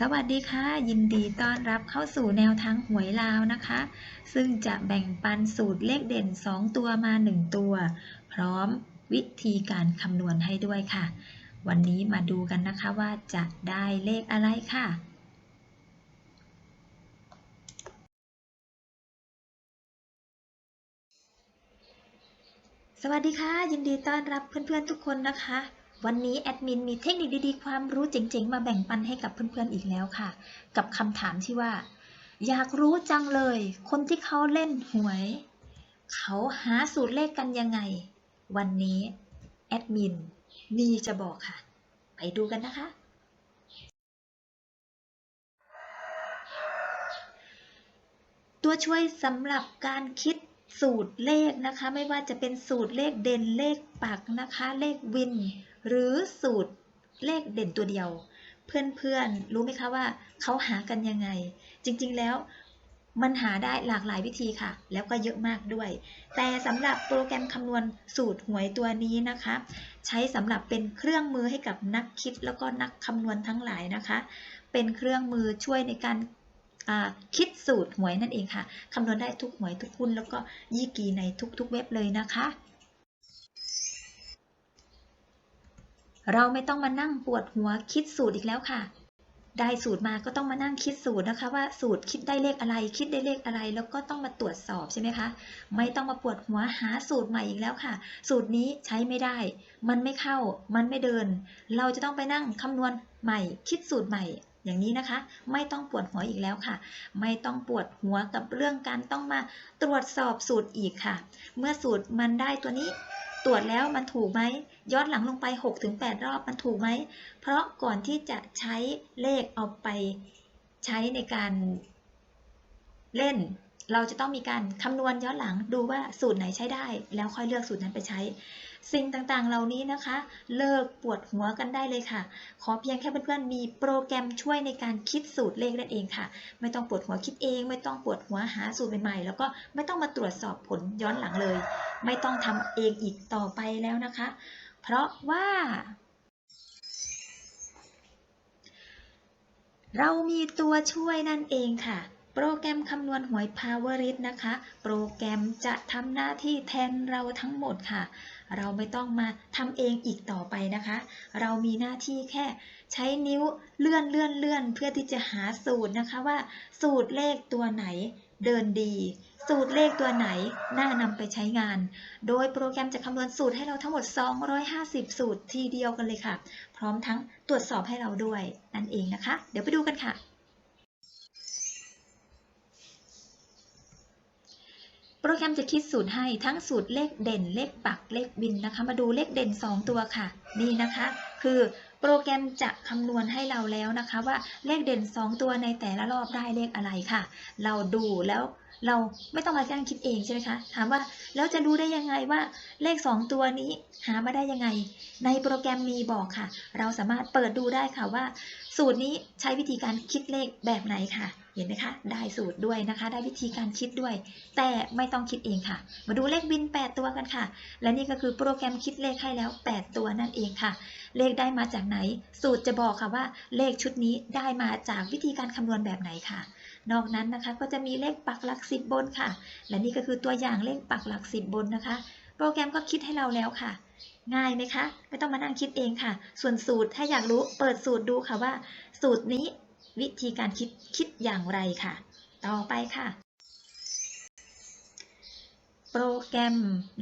สวัสดีค่ะ ยินดีต้อนรับเข้าสู่แนวทางหวยลาวนะคะ ซึ่งจะแบ่งปันสูตรเลขเด่น 2 ตัวมา 1 ตัว พร้อมวิธีการคำนวณให้ด้วยค่ะ วันนี้มาดูกันนะคะว่าจะได้เลขอะไรค่ะสวัสดีค่ะ ยินดีต้อนรับเพื่อนๆทุกคนนะคะ วันนี้แอดมินมีเทคนิคดีๆ ความรู้เจ๋งๆ มาแบ่งปันให้กับเพื่อนๆอีกแล้วค่ะ กับคำถามที่ว่า อยากรู้จังเลย คนที่เขาเล่นหวย เขาหาสูตรเลขกันยังไง วันนี้แอดมินมีจะบอกค่ะ ไปดูกันนะคะ ตัวช่วยสำหรับการคิดสูตรเลขนะคะ ไม่ว่าจะเป็นสูตรเลขเด่นเลขปักนะคะ เลขวิน หรือสูตรเลขเด่นตัวเดียว เพื่อนๆรู้ไหมคะว่าเขาหากันยังไง จริงๆแล้วมันหาได้หลากหลายวิธีค่ะ แล้วก็เยอะมากด้วย แต่สำหรับโปรแกรมคำนวณสูตรหวยตัวนี้นะคะ ใช้สำหรับเป็นเครื่องมือให้กับนักคิดแล้วก็นักคำนวณทั้งหลายนะคะ เป็นเครื่องมือช่วยในการคิดสูตรหวยนั่นเองค่ะคำนวณได้ทุกหวยทุกหุ้นแล้วก็ยี่กีในทุกๆเว็บเลยนะคะ เราไม่ต้องมานั่งปวดหัวคิดสูตรอีกแล้วค่ะ ได้สูตรมาก็ต้องมานั่งคิดสูตรนะคะ ว่าสูตรคิดได้เลขอะไร คิดได้เลขอะไร แล้วก็ต้องมาตรวจสอบใช่ไหมคะ ไม่ต้องมาปวดหัวหาสูตรใหม่อีกแล้วค่ะ สูตรนี้ใช้ไม่ได้ มันไม่เข้า มันไม่เดิน เราจะต้องไปนั่งคำนวณใหม่ คิดสูตรใหม่อย่างนี้นะคะ ไม่ต้องปวดหัวอีกแล้วค่ะ ไม่ต้องปวดหัวกับเรื่องการต้องมาตรวจสอบสูตรอีกค่ะ เมื่อสูตรมันได้ตัวนี้ ตรวจแล้วมันถูกไหมย้อนหลังลงไป 6-8 รอบมันถูกไหม เพราะก่อนที่จะใช้เลขเอาไปใช้ในการเล่น เราจะต้องมีการคำนวณย้อนหลังดูว่าสูตรไหนใช้ได้ แล้วค่อยเลือกสูตรนั้นไปใช้ สิ่งต่างๆ เหล่านี้นะคะ เลิกปวดหัวกันได้เลยค่ะ ขอเพียงแค่เพื่อนๆมีโปรแกรมช่วยในการคิดสูตรเลขนั่นเองค่ะ ไม่ต้องปวดหัวคิดเอง ไม่ต้องปวดหัวหาสูตรใหม่ๆ แล้วก็ไม่ต้องมาตรวจสอบผลย้อนหลังเลย ไม่ต้องทำเองอีกต่อไปแล้วนะคะ เพราะว่าเรามีตัวช่วยนั่นเองค่ะ โปรแกรมคำนวณหวย Powerit นะคะ โปรแกรมจะทำหน้าที่แทนเราทั้งหมดค่ะ เราไม่ต้องมาทำเองอีกต่อไปนะคะ เรามีหน้าที่แค่ใช้นิ้วเลื่อนเลื่อนเลื่อนเพื่อที่จะหาสูตรนะคะว่า สูตรเลขตัวไหนเดินดี สูตรเลขตัวไหนน่านำไปใช้งาน โดยโปรแกรมจะคำนวณสูตรให้เราทั้งหมด 250 สูตรทีเดียวกันเลยค่ะ พร้อมทั้งตรวจสอบให้เราด้วยนั่นเองนะคะ เดี๋ยวไปดูกันค่ะ รแกรมจะคิดสูตรให้ทั้งสูตรเลขเด่นเลขปักเลขบินนะคะ มาดูเลขเด่น 2 ตัวค่ะ นี่นะคะ คือโปรแกรมจะคำนวณให้เราแล้วนะคะว่าเลขเด่น 2 ตัวในแต่ละรอบได้เลขอะไรค่ะ เราดูแล้วเราไม่ต้องมาจ้างคิดเองใช่ไหมคะ ถามว่าแล้วจะรู้ได้ยังไงว่าเลข 2 ตัวนี้หามาได้ยังไง ในโปรแกรมมีบอกค่ะ เราสามารถเปิดดูได้ค่ะว่า สูตรนี้ใช้วิธีการคิดเลขแบบไหนค่ะ เห็นไหมคะ ได้สูตรด้วยนะคะ ได้วิธีการคิดด้วย แต่ไม่ต้องคิดเองค่ะ มาดูเลขบิน 8 ตัวกันค่ะ และนี่ก็คือโปรแกรมคิดเลขให้แล้ว 8 ตัวนั่นเองค่ะ เลขได้มาจากไหน สูตรจะบอกค่ะว่า เลขชุดนี้ได้มาจากวิธีการคำนวณแบบไหนค่ะ นอกนั้นนะคะก็จะมีเลขปักหลักสิบบนค่ะ และนี่ก็คือตัวอย่างเลขปักหลักสิบบนนะคะ โปรแกรมก็คิดให้เราแล้วค่ะง่ายไหมคะ ไม่ต้องมานั่งคิดเองค่ะ ส่วนสูตรถ้าอยากรู้เปิดสูตรดูค่ะว่า สูตรนี้ วิธีการคิดคิดอย่างไรค่ะ ต่อไปค่ะ โปรแกรม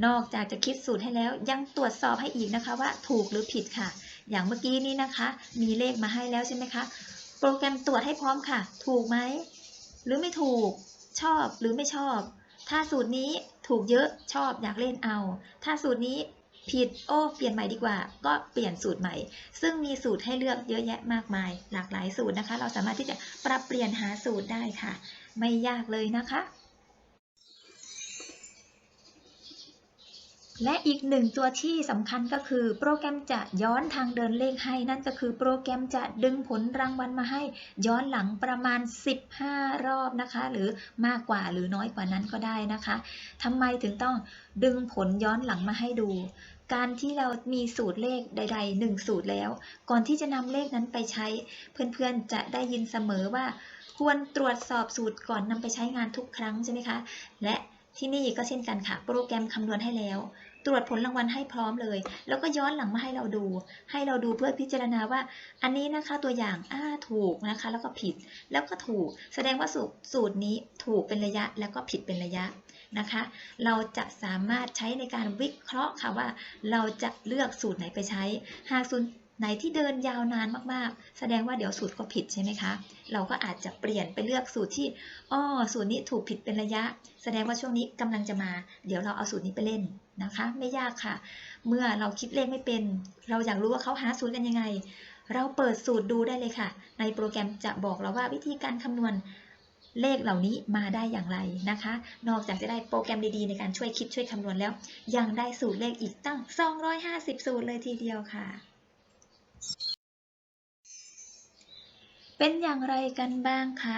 นอกจากจะคิดสูตรให้แล้ว ยังตรวจสอบให้อีกนะคะว่าถูกหรือผิดค่ะ อย่างเมื่อกี้นี้นะคะ มีเลขมาให้แล้วใช่ไหมคะ โปรแกรมตรวจให้พร้อมค่ะ ถูกไหม หรือไม่ถูก ชอบหรือไม่ชอบ ถ้าสูตรนี้ถูกเยอะชอบอยากเล่นเอา ถ้าสูตรนี้ ผิดโอ้เปลี่ยนใหม่ดีกว่า ก็เปลี่ยนสูตรใหม่ ซึ่งมีสูตรให้เลือกเยอะแยะมากมาย หลากหลายสูตรนะคะ เราสามารถที่จะปรับเปลี่ยนหาสูตรได้ค่ะ ไม่ยากเลยนะคะ และอีกหนึ่งตัวที่สำคัญก็คือโปรแกรมจะย้อนทางเดินเลขให้นั่นก็คือโปรแกรมจะดึงผลรางวัลมาให้ ย้อนหลังประมาณ 15 รอบนะคะ หรือมากกว่าหรือน้อยกว่านั้นก็ได้นะคะทำไมถึงต้องดึงผลย้อนหลังมาให้ดู การที่เรามีสูตรเลขใดๆหนึ่งสูตรแล้ว ก่อนที่จะนำเลขนั้นไปใช้ เพื่อนๆจะได้ยินเสมอว่า ควรตรวจสอบสูตรก่อนนำไปใช้งานทุกครั้งใช่ไหมคะ และที่นี่ก็เช่นกันค่ะ โปรแกรมคำนวณให้แล้ว ตรวจผลรางวัลให้พร้อมเลย แล้วก็ย้อนหลังมาให้เราดู ให้เราดูเพื่อพิจารณาว่า อันนี้นะคะตัวอย่างอ่าถูกนะคะ แล้วก็ผิดแล้วก็ถูก แสดงว่าสูตรสูตรนี้ถูกเป็นระยะแล้วก็ผิดเป็นระยะนะคะ เราจะสามารถใช้ในการวิเคราะห์ค่ะว่า เราจะเลือกสูตรไหนไปใช้หากสูตร ไหนที่เดินยาวนานมากๆ แสดงว่าเดี๋ยวสูตรก็ผิดใช่ไหมคะ เราก็อาจจะเปลี่ยนไปเลือกสูตรที่อ้อสูตรนี้ถูกผิดเป็นระยะ แสดงว่าช่วงนี้กำลังจะมา เดี๋ยวเราเอาสูตรนี้ไปเล่นนะคะ ไม่ยากค่ะ เมื่อเราคิดเลขไม่เป็น เราอยากรู้ว่าเขาหาสูตรกันยังไง เราเปิดสูตรดูได้เลยค่ะ ในโปรแกรมจะบอกเราว่าวิธีการคำนวณเลขเหล่านี้มาได้อย่างไรนะคะ นอกจากจะได้โปรแกรมดีๆ ในการช่วยคิดช่วยคำนวณแล้ว ยังได้สูตรเลขอีกตั้ง 250 สูตรเลยทีเดียวค่ะ เป็นอย่างไรกันบ้างคะ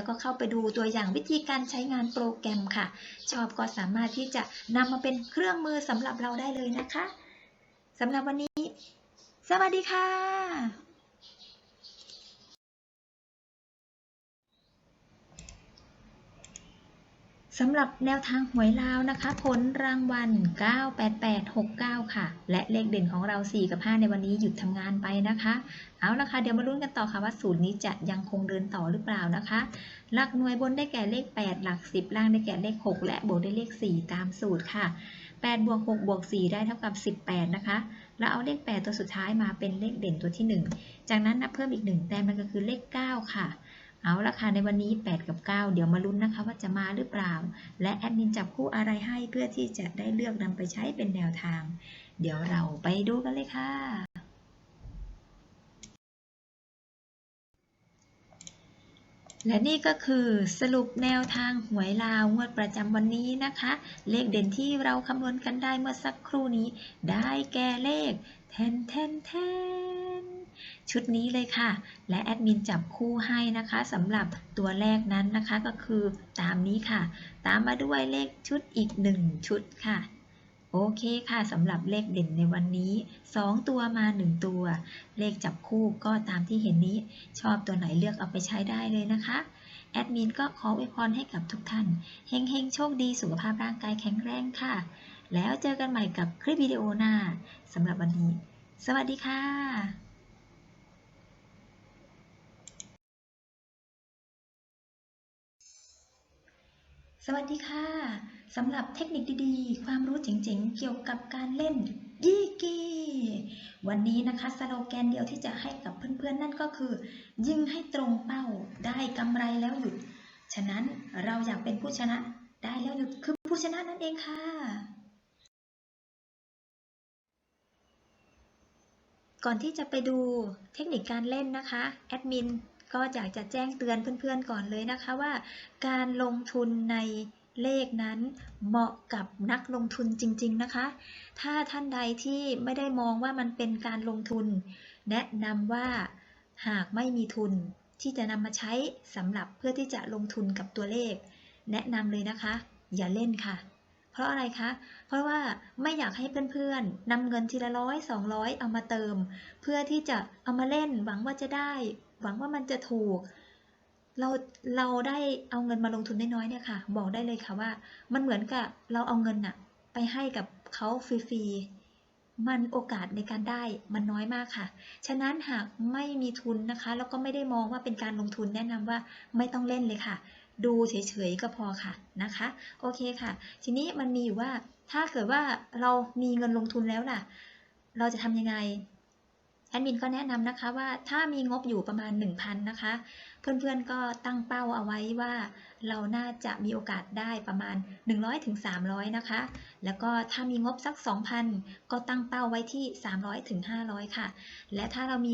วก็เข้าไปดูตัวอย่างวิธีการใช้งานโปรแกรมค่ะ ชอบก็สามารถที่จะนำมาเป็นเครื่องมือสำหรับเราได้เลยนะคะสำหรับวันนี้ สวัสดีค่ะ สำหรับแนวทางหวยลาวนะคะ ผลรางวัล 98869 ค่ะ และเลขเด่นของเรา 4 กับ 5 ในวันนี้หยุดทำงานไปนะคะ เอาละค่ะ เดี๋ยวมาลุ้นกันต่อค่ะว่าสูตรนี้จะยังคงเดินต่อหรือเปล่านะคะ หลักหน่วยบนได้แก่เลข 8 หลัก 10 ล่างได้แก่เลข 6 และบวกด้วยเลข 4 ตามสูตรค่ะ 8 บวก 6 บวก 4 ได้เท่ากับ 18 นะคะ แล้วเอาเลข 8 ตัวสุดท้ายมาเป็นเลขเด่นตัวที่ 1 จากนั้นนับเพิ่มอีก 1 แต้มมันก็คือเลข 9 ค่ะ เอาละค่ะในวันนี้ 8 กับ 9 เดี๋ยวมาลุ้นนะคะว่าจะมาหรือเปล่า และแอดมินจับคู่อะไรให้เพื่อที่จะได้เลือกนำไปใช้เป็นแนวทาง เดี๋ยวเราไปดูกันเลยค่ะ และนี่ก็คือสรุปแนวทางหวยลาวงวดประจำวันนี้นะคะ เลขเด่นที่เราคำนวณกันได้เมื่อสักครู่นี้ ได้แก่เลขแทนแทนแทน ชุดนี้เลยค่ะ และแอดมินจับคู่ให้นะคะสำหรับตัวแรกนั้นนะคะก็คือตามนี้ค่ะ ตามมาด้วยเลขชุดอีก 1 ชุดค่ะ โอเคค่ะสำหรับเลขเด่นในวันนี้ 2 ตัวมา 1 ตัว เลขจับคู่ก็ตามที่เห็นนี้ ชอบตัวไหนเลือกเอาไปใช้ได้เลยนะคะแอดมินก็ขออวยพรให้กับทุกท่าน เฮงๆ โชคดี สุขภาพร่างกายแข็งแรงค่ะ แล้วเจอกันใหม่กับคลิปวิดีโอหน้า สำหรับวันนี้ สวัสดีค่ะ สวัสดีค่ะ สำหรับเทคนิคดีๆ ความรู้เจ๋งๆ เกี่ยวกับการเล่นยี่กีวันนี้นะคะสโลแกนเดียวที่จะให้กับเพื่อนๆ นั่นก็คือ ยิงให้ตรงเป้าได้กำไรแล้วหยุด ฉะนั้นเราอยากเป็นผู้ชนะได้แล้วหยุดคือผู้ชนะนั่นเองค่ะ ก่อนที่จะไปดูเทคนิคการเล่นนะคะแอดมิน ก็อยากจะแจ้งเตือนเพื่อนๆก่อนเลยนะคะว่า การลงทุนในเลขนั้นเหมาะกับนักลงทุนจริง ๆนะคะ ถ้าท่านใดที่ไม่ได้มองว่ามันเป็นการลงทุน แนะนำว่าหากไม่มีทุนที่จะนำมาใช้สำหรับเพื่อที่จะลงทุนกับตัวเลข แนะนำเลยนะคะ อย่าเล่นค่ะ เพราะอะไรคะ เพราะว่าไม่อยากให้เพื่อนๆนำเงินทีละร้อยสองร้อยเอามาเติม เพื่อที่จะเอามาเล่นหวังว่าจะได้ หวังว่ามันจะถูก เราเราได้เอาเงินมาลงทุนน้อยๆเนี่ยค่ะ บอกได้เลยค่ะว่า มันเหมือนกับเราเอาเงินน่ะไปให้กับเขาฟรีๆ มันโอกาสในการได้มันน้อยมากค่ะ ฉะนั้นหากไม่มีทุนนะคะ แล้วก็ไม่ได้มองว่าเป็นการลงทุนแนะนำว่าไม่ต้องเล่นเลยค่ะ ดูเฉยๆก็พอค่ะนะคะ โอเคค่ะ ทีนี้มันมีอยู่ว่าถ้าเกิดว่าเรามีเงินลงทุนแล้วล่ะ เราจะทำยังไงแอดมินก็แนะนำนะคะว่าถ้ามีงบอยู่ประมาณ 1,000นะคะ เพื่อนๆก็ตั้งเป้าเอาไว้ว่าเราน่าจะมีโอกาสได้ประมาณ 100-300ถึง300นะคะ แล้วก็ถ้ามีงบสัก 2,000 ก็ตั้งเป้าไว้ที่ 300ถึง500ค่ะ และถ้าเรามี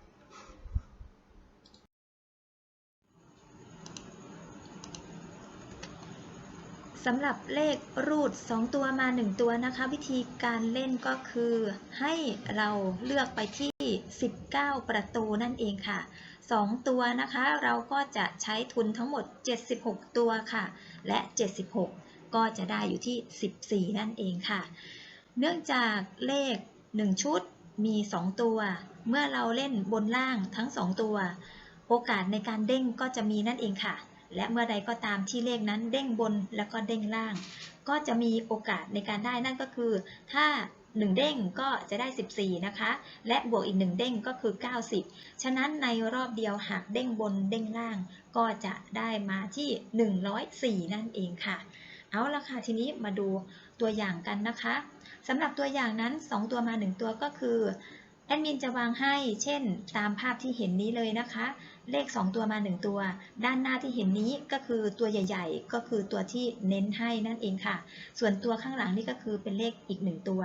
สำหรับเลขรูด 2 ตัวมา 1 ตัวนะคะ วิธีการเล่นก็คือให้เราเลือกไปที่ 19 ประตูนั่นเองค่ะ 2 ตัวนะคะ เราก็จะใช้ทุนทั้งหมด 76 ตัวค่ะ และ 76 ก็จะได้อยู่ที่ 14 นั่นเองค่ะ เนื่องจากเลข 1 ชุดมี 2 ตัว เมื่อเราเล่นบนล่างทั้ง 2 ตัว โอกาสในการเด้งก็จะมีนั่นเองค่ะ และเมื่อใดก็ตามที่เลขนั้นเด้งบนแล้วก็เด้งล่าง ก็จะมีโอกาสในการได้นั่นก็คือ ถ้า 1 เด้งก็จะได้ 14 นะคะ และบวกอีก 1 เด้งก็คือ 90 ฉะนั้นในรอบเดียวหากเด้งบนเด้งล่าง ก็จะได้มาที่ 104 นั่นเองค่ะ เอาละค่ะทีนี้มาดูตัวอย่างกันนะคะสำหรับตัวอย่างนั้น 2 ตัวมา 1 ตัวก็คือแอดมินจะวางให้ เช่น ตามภาพที่เห็นนี้เลยนะคะ เลข 2 ตัวมา 1 ตัว ด้านหน้าที่เห็นนี้ก็คือตัวใหญ่ ๆ ก็คือตัวที่เน้นให้นั่นเองค่ะ ส่วนตัวข้างหลังนี่ก็คือเป็นเลขอีก 1 ตัว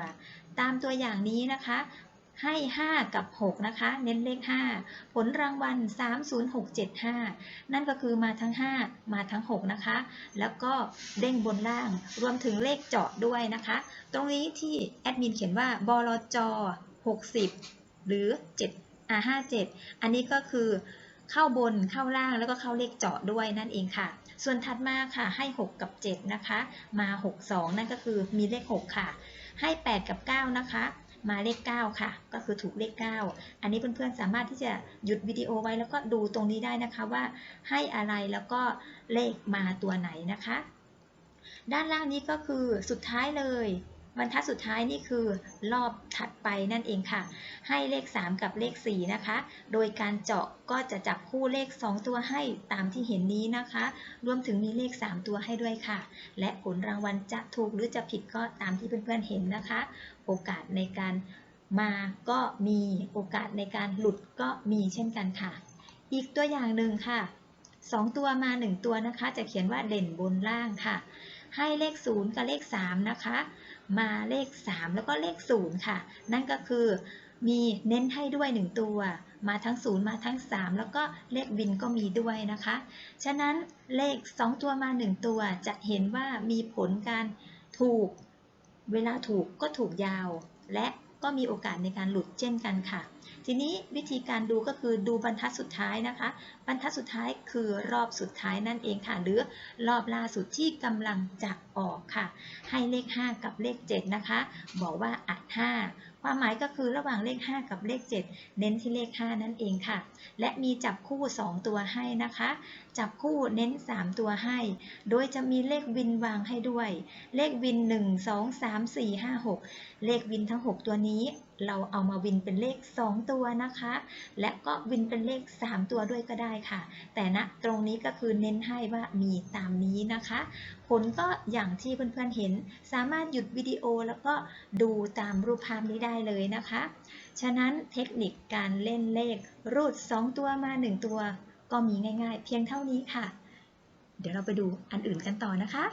ตามตัวอย่างนี้นะคะให้ 5 กับ 6 นะคะ เน้นเลข 5 ผลรางวัล 30675 นั่นก็คือมาทั้ง 5 มาทั้ง 6 นะคะ แล้วก็เด้งบนล่าง รวมถึงเลขเจาะด้วยนะคะ ตรงนี้ที่แอดมินเขียนว่าบลจ60 หรือ7อ่า57 อันนี้ก็คือ เข้าบนเข้าล่างแล้วก็เข้าเลขเจาะด้วยนั่นเองค่ะ ส่วนถัดมาค่ะให้ 6 กับ 7 นะคะ มา 62 นั่นก็คือมีเลข 6 ค่ะ ให้ 8 กับ 9 นะคะ มาเลข 9 ค่ะ ก็คือถูกเลข 9 อันนี้เพื่อนๆสามารถที่จะหยุดวิดีโอไว้แล้วก็ดูตรงนี้ได้นะคะว่าให้อะไรแล้วก็เลขมาตัวไหนนะคะ ด้านล่างนี้ก็คือสุดท้ายเลย บรรทัดสุดท้ายนี่คือรอบถัดไปนั่นเองค่ะ ให้เลข 3 กับเลข 4 นะคะ โดยการเจาะก็จะจับคู่เลข 2 ตัวให้ตามที่เห็นนี้นะคะ รวมถึงมีเลข 3 ตัวให้ด้วยค่ะ และผลรางวัลจะถูกหรือจะผิดก็ตามที่เพื่อนๆเห็นนะคะ โอกาสในการมาก็มีโอกาสในการหลุดก็มีเช่นกันค่ะ อีกตัวอย่างหนึ่งค่ะ 2 ตัวมา 1 ตัวนะคะ จะเขียนว่าเด่นบนล่างค่ะ ให้เลข 0 กับเลข 3 นะคะ มาเลข 3 แล้วก็เลข 0 ค่ะ นั่นก็คือมีเน้นให้ด้วย 1 ตัว มาทั้ง 0 มาทั้ง 3 แล้วก็เลขบินก็มีด้วยนะคะ ฉะนั้นเลข 2 ตัวมา 1 ตัวจะเห็นว่ามีผลการถูก เวลาถูกก็ถูกยาว และ ก็มีโอกาสในการหลุดเช่นกันค่ะ ทีนี้วิธีการดูก็คือดูบรรทัดสุดท้ายนะคะ บรรทัดสุดท้ายคือรอบสุดท้ายนั่นเองค่ะ หรือรอบล่าสุดที่กำลังจะออกค่ะ ให้เลข 5 กับเลข 7 นะคะ บอกว่าอัด 5 ความหมายก็คือระหว่างเลข 5 กับเลข 7 เน้นที่เลข 5 นั่นเองค่ะ และมีจับคู่ 2 ตัวให้นะคะ จับคู่เน้น 3 ตัวให้ โดยจะมีเลขวินวางให้ด้วย เลขวิน 1 2 3 4 5 6 เลขวินทั้ง 6 ตัวนี้ เราเอามาวินเป็นเลข 2 ตัวนะคะ และก็วินเป็นเลข 3 ตัวด้วยก็ได้ค่ะ แต่ณตรงนี้ก็คือเน้นให้ว่ามีตามนี้นะคะ ผลก็อย่างที่เพื่อนๆเห็น สามารถหยุดวิดีโอแล้วก็ดูตามรูปภาพนี้ได้เลยนะคะ ฉะนั้นเทคนิคการเล่นเลขรูด 2 ตัวมา 1 ตัว ก็มีง่าย ๆ เพียงเท่านี้ค่ะ เดี๋ยวเราไปดูอันอื่นกันต่อนะคะ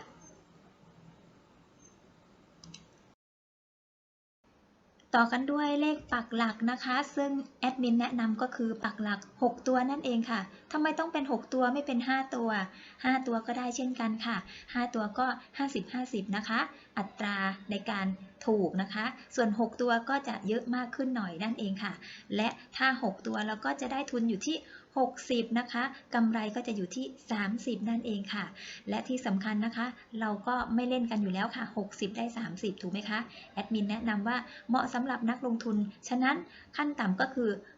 ต่อกันด้วยเลขปักหลักนะคะ ซึ่งแอดมินแนะนำก็คือปักหลัก 6 ตัวนั่นเองค่ะทำไมต้องเป็น 6 ตัวไม่เป็น 5 ตัว 5 ตัวก็ได้เช่นกันค่ะ 5 ตัวก็ 50 50 นะคะ อัตราในการ ถูกนะคะ ส่วน 6 ตัวก็จะเยอะมากขึ้นหน่อยนั่นเองค่ะ และถ้า 6 ตัวเราก็จะได้ทุนอยู่ที่ 60 นะคะกำไรก็จะอยู่ที่ 30 นั่นเองค่ะ และที่สำคัญนะคะ เราก็ไม่เล่นกันอยู่แล้วค่ะ 60 ได้ 30 ถูกไหมคะ แอดมินแนะนำว่าเหมาะสำหรับนักลงทุน ฉะนั้นขั้นต่ำก็คือ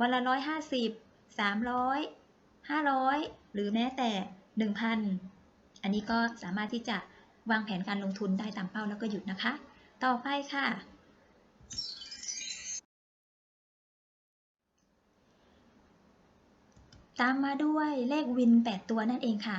วันละร้อยห้าสิบสามร้อยห้าร้อยหรือแม้แต่หนึ่งพันอันนี้ก็สามารถที่จะวางแผนการลงทุนได้ตามเป้าแล้วก็หยุดนะคะ ต่อไปค่ะ ตามมาด้วยเลขวิน 8 ตัวนั่นเองค่ะ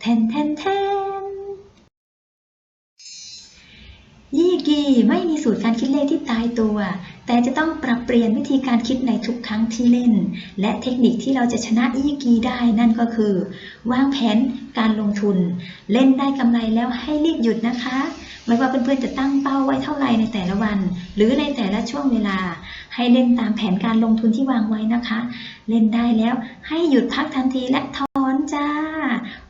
แทนแทนแทนยี่กีไม่มีสูตรการคิดเลขที่ตายตัว แต่จะต้องปรับเปลี่ยนวิธีการคิดในทุกครั้งที่เล่น และเทคนิคที่เราจะชนะยี่กีได้นั่นก็คือ วางแผนการลงทุน เล่นได้กำไรแล้วให้รีบหยุดนะคะ ไม่ว่าเพื่อนๆจะตั้งเป้าไว้เท่าไหร่ในแต่ละวัน หรือในแต่ละช่วงเวลา ให้เล่นตามแผนการลงทุนที่วางไว้นะคะ เล่นได้แล้วให้หยุดพักทันทีและถอนจ้า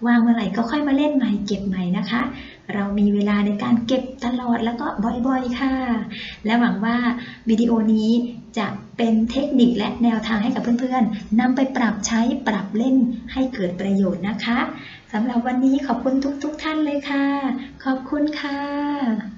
วางเมื่อไหร่ก็ค่อยมาเล่นใหม่เก็บใหม่นะคะ เรามีเวลาในการเก็บตลอดแล้วก็บ่อยๆค่ะ และหวังว่าวิดีโอนี้จะเป็นเทคนิคและแนวทางให้กับเพื่อนๆนำไปปรับใช้ปรับเล่นให้เกิดประโยชน์นะคะสำหรับวันนี้ขอบคุณทุกๆทท่านเลยค่ะ ขอบคุณค่ะ